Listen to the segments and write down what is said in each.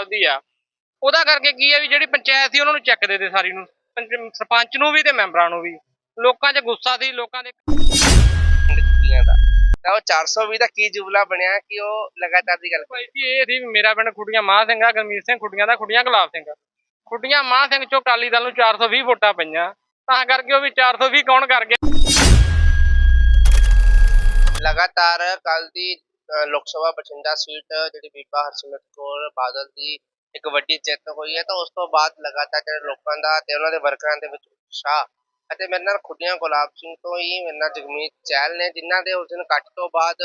ਸਾਹਿਬ ਦੀ ਆ। ਉਹਦਾ ਕਰਕੇ ਕੀ ਆ ਵੀ ਜਿਹੜੀ ਪੰਚਾਇਤ ਸੀ ਉਹਨਾਂ ਨੂੰ ਚੈੱਕ ਦੇ ਦੇ ਸਾਰੀ ਨੂੰ। ਪੰਚ- ਸਰਪੰਚ ਨੂੰ ਵੀ ਤੇ ਮੈਂਬਰਾਂ ਨੂੰ ਵੀ। ਲੋਕਾਂ 'ਚ ਗੁੱਸਾ ਸੀ ਲੋਕਾਂ ਦੇ ਤਾਂ ਉਹ 420 ਦਾ ਕੀ ਜੁਮਲਾ ਬਣਿਆ ਕਿ ਉਹ ਲਗਾਤਾਰ ਦੀ ਗੱਲ ਭਾਈ ਜੀ ਇਹ ਸੀ ਮੇਰਾ ਪਿੰਡ ਖੁੱਡੀਆਂ ਮਾਹ ਸਿੰਘ ਆ ਗਰਮੀਤ ਸਿੰਘ ਖੁੱਡੀਆਂ ਦਾ ਖੁੱਡੀਆਂ ਗੁਲਾਬ ਸਿੰਘ। ਖੁੱਡੀਆਂ ਮਾਹ ਸਿੰਘ ਚੋਂ ਅਕਾਲੀ ਦਲ ਨੂੰ 420 ਵੋਟਾਂ ਪਈਆਂ। ਤਾਂ ਕਰਕੇ ਉਹ ਵੀ 420 ਕੌਣ ਕਰ ਗਿਆ? ਲਗਾਤਾਰ ਕੱਲ ਦੀ ਲੋਕ ਸਭਾ ਬਠਿੰਡਾ ਸੀਟ, ਜਿਹੜੀ ਬੀਬਾ ਹਰਸਿਮਰਤ ਕੌਰ ਬਾਦਲ ਦੀ ਇੱਕ ਵੱਡੀ ਜਿੱਤ ਹੋਈ ਹੈ, ਤਾਂ ਉਸ ਤੋਂ ਬਾਅਦ ਲਗਾਤਾਰ ਜਿਹੜੇ ਲੋਕਾਂ ਦਾ ਤੇ ਉਹਨਾਂ ਦੇ ਵਰਕਰਾਂ ਦੇ ਵਿੱਚ ਉਤਸ਼ਾਹ ਅਤੇ ਮੇਰੇ ਨਾਲ ਖੁੱਡੀਆਂ ਗੁਲਾਬ ਸਿੰਘ ਤੋਂ ਹੀ ਮੇਰੇ ਨਾਲ ਜਗਮੀਤ ਚਹਿਲ ਨੇ, ਜਿਨ੍ਹਾਂ ਦੇ ਉਸ ਦਿਨ ਕੱਟ ਤੋਂ ਬਾਅਦ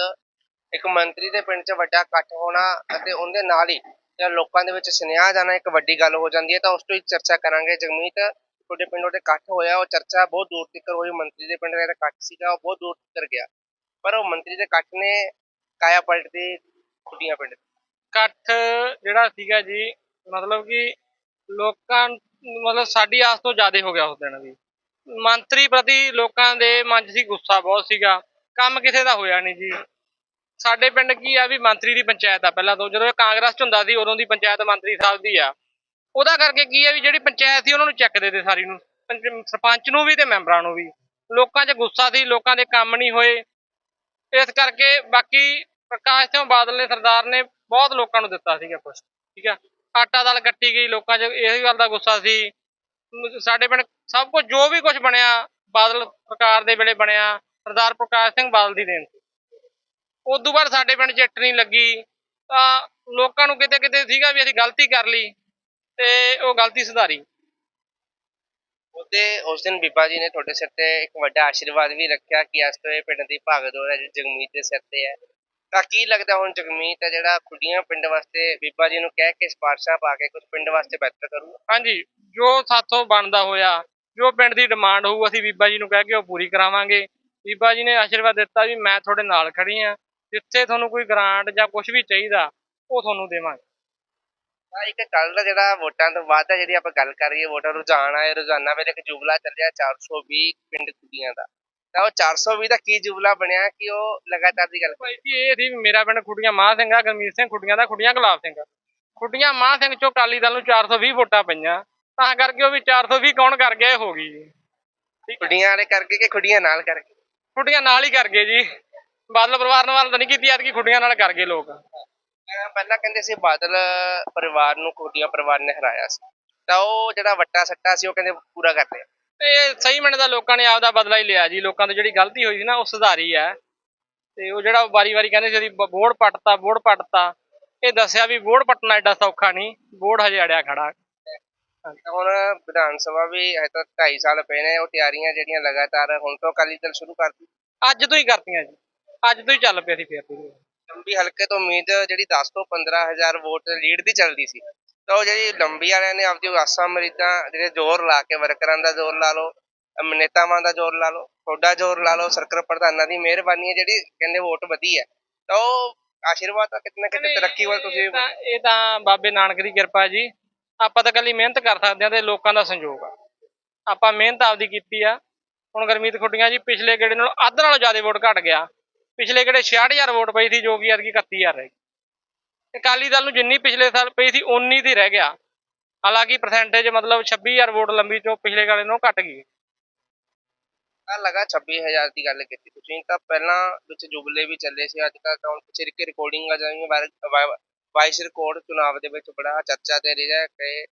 ਇੱਕ ਮੰਤਰੀ ਦੇ ਪਿੰਡ 'ਚ ਵੱਡਾ ਇਕੱਠ ਹੋਣਾ ਅਤੇ ਉਹਦੇ ਨਾਲ ਹੀ ਜਦ ਲੋਕਾਂ ਦੇ ਵਿੱਚ ਸੁਨੇਹਾ ਜਾਣਾ ਇੱਕ ਵੱਡੀ ਗੱਲ ਹੋ ਜਾਂਦੀ ਹੈ, ਤਾਂ ਉਸ ਤੋਂ ਹੀ ਚਰਚਾ ਕਰਾਂਗੇ। ਜਗਮੀਤ, ਤੁਹਾਡੇ ਪਿੰਡ ਉਹਦੇ ਇਕੱਠ ਹੋਇਆ, ਉਹ ਚਰਚਾ ਬਹੁਤ ਦੂਰ ਤੱਕ ਹੋਈ, ਮੰਤਰੀ ਦੇ ਪਿੰਡ ਦਾ ਜਿਹੜਾ ਇਕੱਠ ਸੀਗਾ, ਉਹ ਬਹੁਤ ਦੂਰ ਤੱਕ ਗਿਆ। ਪਰ ਉਹ ਮੰਤਰੀ ਦੇ ਇਕੱਠ ਨੇ ਕਾਇਆ ਪਲਟਦੀ ਖੁੱਡੀਆਂ ਪਿੰਡ ਇਕੱਠ ਜਿਹੜਾ ਸੀਗਾ ਜੀ, ਮਤਲਬ ਕਿ ਲੋਕਾਂ ਮਤਲਬ ਸਾਡੀ ਆਸ ਤੋਂ ਜ਼ਿਆਦਾ ਹੋ ਗਿਆ ਉਸ ਦਿਨ ਵੀ। ਮੰਤਰੀ ਪ੍ਰਤੀ ਲੋਕਾਂ ਦੇ ਮਨ 'ਚ ਸੀ ਗੁੱਸਾ ਬਹੁਤ ਸੀਗਾ। ਕੰਮ ਕਿਸੇ ਦਾ ਹੋਇਆ ਨਹੀਂ ਜੀ। ਸਾਡੇ ਪਿੰਡ ਕੀ ਆ ਵੀ ਮੰਤਰੀ ਦੀ ਪੰਚਾਇਤ ਆ ਪਹਿਲਾਂ ਤੋਂ। ਜਦੋਂ ਇਹ ਕਾਂਗਰਸ 'ਚ ਹੁੰਦਾ ਸੀ, ਉਦੋਂ ਦੀ ਪੰਚਾਇਤ ਮੰਤਰੀ ਸਾਹਿਬ ਦੀ ਆ। ਉਹਦਾ ਕਰਕੇ ਕੀ ਆ ਵੀ ਜਿਹੜੀ ਪੰਚਾਇਤ ਸੀ, ਉਹਨਾਂ ਨੂੰ ਚੈੱਕ ਦੇ ਦੇ ਸਾਰੀ ਨੂੰ। ਪੰਚ- ਸਰਪੰਚ ਨੂੰ ਵੀ ਤੇ ਮੈਂਬਰਾਂ ਨੂੰ ਵੀ। ਲੋਕਾਂ 'ਚ ਗੁੱਸਾ ਸੀ, ਲੋਕਾਂ ਦੇ ਕੰਮ ਨਹੀਂ ਹੋਏ। ਇਸ ਕਰਕੇ ਬਾਕੀ ਪ੍ਰਕਾਸ਼ ਸਿੰਘ ਬਾਦਲ ਨੇ ਸਰਦਾਰ ਨੇ ਬਹੁਤ ਲੋਕਾਂ ਨੂੰ ਦਿੱਤਾ ਸੀਗਾ ਕੁਛ, ਠੀਕ ਆ। ਆਟਾ ਦਾਲ ਕੱਟੀ ਗਈ, ਲੋਕਾਂ 'ਚ ਇਹ ਗੱਲ ਦਾ ਗੁੱਸਾ ਸੀ। ਸਾਡੇ ਪਿੰਡ ਸਭ ਕੁਝ ਜੋ ਵੀ ਕੁਝ ਬਣਿਆ, ਬਾਦਲ ਸਰਕਾਰ ਦੇ ਵੇਲੇ ਬਣਿਆ, ਸਰਦਾਰ ਪ੍ਰਕਾਸ਼ ਸਿੰਘ ਬਾਦਲ ਦੀ ਦੇਣ ਸੀ। ਉਦੋਂ ਬਾਅਦ ਸਾਡੇ ਪਿੰਡ ਜੱਟ ਨਹੀਂ ਲੱਗੀ, ਤਾਂ ਲੋਕਾਂ ਨੂੰ ਕਿਤੇ ਕਿਤੇ ਸੀਗਾ ਵੀ ਅਸੀਂ ਗਲਤੀ ਕਰ ਲਈ ਤੇ ਉਹ ਗਲਤੀ ਸੁਧਾਰੀ। ਉਹਦੇ, ਉਸ ਦਿਨ ਬੀਬਾ ਜੀ ਨੇ ਤੁਹਾਡੇ ਸਿਰ ਤੇ ਇੱਕ ਵੱਡਾ ਆਸ਼ੀਰਵਾਦ ਵੀ ਰੱਖਿਆ ਕਿ ਅੱਜ ਤੋਂ ਇਹ ਪਿੰਡ ਦੀ ਭਾਗਦੌੜ ਹੈ ਜਿਹੜੀ ਜਗਮੀਤ ਦੇ ਸਿਰ ਤੇ ਹੈ। ਤਾਂ ਕੀ ਲੱਗਦਾ ਹੁਣ ਜਗਮੀਤ ਹੈ ਜਿਹੜਾ ਖੁੱਡੀਆਂ ਪਿੰਡ ਵਾਸਤੇ ਬੀਬਾ ਜੀ ਨੂੰ ਕਹਿ ਕੇ ਸਿਫਾਰਸ਼ਾਂ ਪਾ ਕੇ ਕੁਝ ਪਿੰਡ ਵਾਸਤੇ ਬਿਹਤਰ ਕਰੂਗਾ ਹਾਂਜੀ ਜੋ ਸਾਥੋਂ ਬਣਦਾ ਹੋਇਆ ਜੋ ਪਿੰਡ ਦੀ ਡਿਮਾਂਡ ਹੋਊ ਅਸੀਂ ਬੀਬਾ ਜੀ ਨੂੰ ਕਹਿ ਕੇ ਉਹ ਪੂਰੀ ਕਰਾਵਾਂਗੇ। ਬੀਬਾ ਜੀ ਨੇ ਆਸ਼ੀਰਵਾਦ ਦਿੱਤਾ ਵੀ ਮੈਂ ਤੁਹਾਡੇ ਨਾਲ ਖੜੀ ਆ ਜਿੱਥੇ ਤੁਹਾਨੂੰ ਕੋਈ ਗ੍ਰਾਂਟ ਜਾਂ ਕੁਝ ਵੀ ਚਾਹੀਦਾ ਉਹ ਤੁਹਾਨੂੰ ਦੇਵਾਂਗੇ। ਤਾਂ ਇੱਕ ਕੱਲ ਦਾ ਜਿਹੜਾ ਵੋਟਾਂ ਤੋਂ ਬਾਅਦ ਦਾ ਜਿਹੜੀ ਆਪਾਂ ਗੱਲ ਕਰ ਰਹੀਏ ਵੋਟਰ ਰੁਝਾਨ ਆਏ ਰੋਜ਼ਾਨਾ ਵੇਲੇ ਇੱਕ ਜੁਬਲਾ ਚੱਲਿਆ 420 ਪਿੰਡ ਖੁੱਡੀਆਂ ਦਾ। ਤਾਂ ਉਹ 420 ਦਾ ਕੀ ਜੁਬਲਾ ਬਣਿਆ ਕਿ ਉਹ ਲਗਾਤਾਰ ਦੀ ਗੱਲ ਭਾਈ ਜੀ ਇਹ ਸੀ ਮੇਰਾ ਪਿੰਡ ਖੁੱਡੀਆਂ ਮਾਹ ਸਿੰਘ ਆ ਗਰਮੀਤ ਸਿੰਘ ਖੁੱਡੀਆਂ ਦਾ ਖੁੱਡੀਆਂ ਗੁਲਾਬ ਸਿੰਘ। ਖੁੱਡੀਆਂ ਮਾਹ ਸਿੰਘ ਚੋਂ ਅਕਾਲੀ ਦਲ ਨੂੰ 420 ਵੋਟਾਂ ਪਈਆਂ। ਤਾਂ ਕਰਕੇ ਉਹ ਵੀ 420 ਕੌਣ ਕਰ ਗਿਆ ਇਹ ਹੋ ਗਈ ਜੀ। ਖੁੱਡੀਆਂ ਵਾਲੇ ਕਰਕੇ ਕਿ ਖੁੱਡੀਆਂ ਨਾਲ ਕਰਕੇ? ਖੁੱਡੀਆਂ ਨਾਲ ਹੀ ਕਰ ਗਏ ਜੀ। ਬਾਦਲ ਪਰਿਵਾਰ ਨਾਲ ਤਾਂ ਨਹੀਂ ਕੀਤੀ ਐਤਕੀ ਖੁੱਡੀਆਂ ਨਾਲ ਕਰ ਗਏ ਲੋਕ। ਪਹਿਲਾਂ ਕਹਿੰਦੇ ਸੀ ਬਾਦਲ ਪਰਿਵਾਰ ਨੂੰ ਖੁੱਡੀਆਂ ਪਰਿਵਾਰ ਨੇ ਹਰਾਇਆ ਸੀ। ਤਾਂ ਉਹ ਜਿਹੜਾ ਵੱਟਾ ਸੱਟਾ ਸੀ ਉਹ ਕਹਿੰਦੇ ਪੂਰਾ ਕਰ ਲਿਆ। ਤੇ ਸਹੀ ਮੰਨ ਦਾ ਲੋਕਾਂ ਨੇ ਆਪਦਾ ਬਦਲਾ ਹੀ ਲਿਆ ਜੀ। ਲੋਕਾਂ ਤੋਂ ਜਿਹੜੀ ਗਲਤੀ ਹੋਈ ਸੀ ਨਾ ਉਹ ਸੁਧਾਰੀ ਹੈ। ਤੇ ਉਹ ਜਿਹੜਾ ਵਾਰੀ-ਵਾਰੀ ਕਹਿੰਦੇ ਸੀ ਅਸੀਂ ਬੋਰਡ ਪੱਟਤਾ ਬੋਰਡ ਪੱਟਤਾ। ਇਹ ਦੱਸਿਆ ਵੀ ਬੋਰਡ ਪੱਟਣਾ ਐਡਾ ਸੌਖਾ ਨਹੀਂ ਬੋਰਡ ਹਜੇ ਅੜਿਆ ਖੜਾ। ਹੁਣ ਵਿਧਾਨ ਸਭਾ ਵੀ ਹਜੇ ਤਾਂ 2.5 ਸਾਲ ਪਏ ਨੇ ਉਹ ਤਿਆਰੀਆਂ ਜਿਹੜੀਆਂ ਲਗਾਤਾਰ ਹੁਣ ਤੋਂ ਅਕਾਲੀ ਦਲ ਸ਼ੁਰੂ ਕਰਤੀ। ਅੱਜ ਤੋਂ ਹੀ ਕਰਤੀਆਂ ਜੀ। ਅੱਜ ਤੋਂ ਹੀ ਚੱਲ ਪਿਆ ਸੀ ਫੇਰ। ਲੰਬੀ ਹਲਕੇ ਤੋਂ ਉਮੀਦ ਜਿਹੜੀ 10 ਤੋਂ 15000 ਵੋਟ ਲੀਡ ਦੀ ਚੱਲਦੀ ਸੀ। ਤਾਂ ਉਹ ਜਿਹੜੀ ਲੰਬੀ ਵਾਲਿਆਂ ਨੇ ਆਪਦੀ ਆਸਾਂ ਮਰੀਦਾਂ ਜਿਹੜੇ ਜ਼ੋਰ ਲਾ ਕੇ ਵਰਕਰਾਂ ਦਾ ਜ਼ੋਰ ਲਾ ਲਓ ਨੇਤਾਵਾਂ ਦਾ ਜ਼ੋਰ ਲਾ ਲਓ ਤੁਹਾਡਾ ਜ਼ੋਰ ਲਾ ਲਓ ਸਰਕਲ ਪ੍ਰਧਾਨਾਂ ਦੀ ਮਿਹਰਬਾਨੀ ਹੈ ਜਿਹੜੀ ਕਹਿੰਦੇ ਵੋਟ ਵਧੀ ਹੈ। ਤਾਂ ਉਹ ਆਸ਼ੀਰਵਾਦ ਤਾਂ ਕਿਤੇ ਨਾ ਕਿਤੇ ਤਰੱਕੀ ਵੱਲ ਤੁਸੀਂ ਇਹ ਤਾਂ ਬਾਬੇ ਨਾਨਕ ਦੀ ਕਿਰਪਾ ਜੀ। ਆਪਾਂ ਤਾਂ ਕੱਲੀ ਮਿਹਨਤ ਕਰ ਸਕਦੇ ਹਾਂ ਤੇ ਲੋਕਾਂ ਦਾ ਸੰਯੋਗ ਆ। ਆਪਾਂ ਮਿਹਨਤ ਆਪਦੀ ਕੀਤੀ ਆ। ਹੁਣ ਗਰਮੀਤ ਖੁੱਡੀਆਂ ਜੀ ਪਿਛਲੇ ਗੇੜੇ ਨਾਲੋਂ ਅੱਧ ਨਾਲੋਂ ਜ਼ਿਆਦਾ ਵੋਟ ਘਟ ਗਿਆ। ਪਿਛਲੇ ਗੇੜੇ 66000 ਵੋਟ ਪਈ ਸੀ ਜੋ ਕਿ ਐਤਕੀ 31000 ਰਹਿ ਗਈ। ਅਕਾਲੀ ਦਲ ਨੂੰ ਜਿੰਨੀ ਪਿਛਲੇ ਸਾਲ ਪਈ ਸੀ, ਉਨੀ ਦੀ ਰਹਿ ਗਿਆ। ਹਾਲਾਂਕਿ ਪਰਸੈਂਟੇਜ ਮਤਲਬ 26000 ਵੋਟ ਲੰਬੀ ਚੋਂ ਪਿਛਲੇ ਗੇੜੇ ਨਾਲੋਂ ਘਟ ਗਈ। ਤਾਂ ਲਗਾ 26000 ਦੀ ਗੱਲ ਕੀਤੀ ਤੁਸੀਂ, ਤਾਂ ਪਹਿਲਾਂ ਵਿੱਚ ਜੁਬਲੇ ਵੀ ਚੱਲੇ ਸੀ, ਅੱਜ ਕੱਲ੍ਹ ਤਾਂ ਹੁਣ ਪਿੱਛੇ ਰਿਕਾਰਡਿੰਗ ਆ ਜਾਈਆਂ ਵਾਇਸ ਰਿਕਾਰਡ ਚੁਣਾਵ ਦੇ ਵਿੱਚ ਬੜਾ ਚਰਚਾ ਤੇ ਰਿਹਾ ਕਿ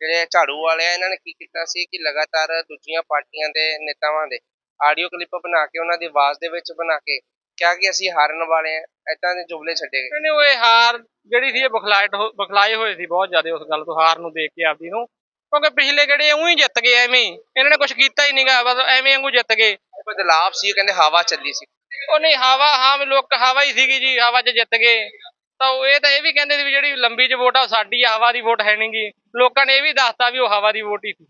ਜਿਹੜੇ ਝਾੜੂ ਵਾਲੇ ਆ, ਇਹਨਾਂ ਨੇ ਕੀ ਕੀਤਾ ਸੀ ਕਿ ਲਗਾਤਾਰ ਦੂਜੀਆਂ ਪਾਰਟੀਆਂ ਦੇ ਨੇਤਾਵਾਂ ਦੇ ਆਡੀਓ ਕਲਿੱਪ ਬਣਾ ਕੇ, ਉਹਨਾਂ ਦੀ ਆਵਾਜ਼ ਦੇ ਵਿੱਚ ਬਣਾ ਕੇ ਕਿਹਾ ਕਿ ਅਸੀਂ ਹਾਰਨ ਵਾਲੇ ਆ ਏਦਾਂ ਦੇ ਜੁਬਲੇ ਛੱਡੇ ਗਏ। ਕਹਿੰਦੇ ਉਹ ਇਹ ਹਾਰ ਜਿਹੜੀ ਸੀ ਇਹ ਬਖਲਾਇਟ ਹੋ- ਬਖਲਾਏ ਹੋਏ ਸੀ ਬਹੁਤ ਜ਼ਿਆਦਾ ਉਸ ਗੱਲ ਤੋਂ ਹਾਰ ਨੂੰ ਦੇਖ ਕੇ ਆਪਦੀ ਨੂੰ। ਕਿਉਂਕਿ ਪਿਛਲੇ ਗੇੜੇ ਉਂ ਹੀ ਜਿੱਤ ਗਏ ਐਵੇਂ ਹੀ। ਇਹਨਾਂ ਨੇ ਕੁਝ ਕੀਤਾ ਹੀ ਨਹੀਂਗਾ ਬਸ ਐਵੇਂ ਵਾਂਗੂ ਜਿੱਤ ਗਏ। ਬਦਲਾਵ ਸੀ ਕਹਿੰਦੇ ਹਵਾ ਚੱਲੀ ਸੀ। ਉਹ ਨਹੀਂ ਹਵਾ ਹਾਂ ਵੀ ਲੋਕ ਹਵਾ ਹੀ ਸੀਗੀ ਜੀ ਹਵਾ 'ਚ ਜਿੱਤ ਗਏ। ਤਾਂ ਉਹ ਇਹ ਤਾਂ ਇਹ ਵੀ ਕਹਿੰਦੇ ਸੀ ਵੀ ਜਿਹੜੀ ਲੰਬੀ 'ਚ ਵੋਟ ਆ ਉਹ ਸਾਡੀ ਆ, ਹਵਾ ਦੀ ਵੋਟ ਹੈ ਨਹੀਂਗੀ ਲੋਕਾਂ ਨੇ ਇਹ ਵੀ ਦੱਸਤਾ ਵੀ ਉਹ ਹਵਾ ਦੀ ਵੋਟ ਹੀ ਸੀ।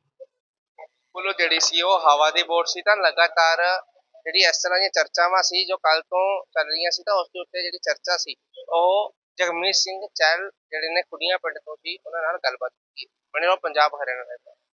ਕੋਲੋਂ ਜਿਹੜੀ ਸੀ ਉਹ ਹਵਾ ਦੀ ਵੋਟ ਸੀ ਤਾਂ ਲਗਾਤਾਰ ਜਿਹੜੀ ਇਸ ਤਰ੍ਹਾਂ ਦੀਆਂ ਚਰਚਾਵਾਂ ਸੀ ਜੋ ਕੱਲ ਤੋਂ ਚੱਲ ਰਹੀਆਂ ਸੀ ਤਾਂ ਉਸ ਦੇ ਉੱਤੇ ਜਿਹੜੀ ਚਰਚਾ ਸੀ, ਉਹ ਜਗਮੀਤ ਸਿੰਘ ਚਹਿਲ ਜਿਹੜੇ ਨੇ ਕੁੜੀਆਂ ਪਿੰਡ ਤੋਂ ਸੀ, ਉਹਨਾਂ ਨਾਲ ਗੱਲਬਾਤ ਕੀਤੀ। ਬਣੇ ਰਹੋ ਪੰਜਾਬ ਹਰਿਆਣਾ ਦੇ।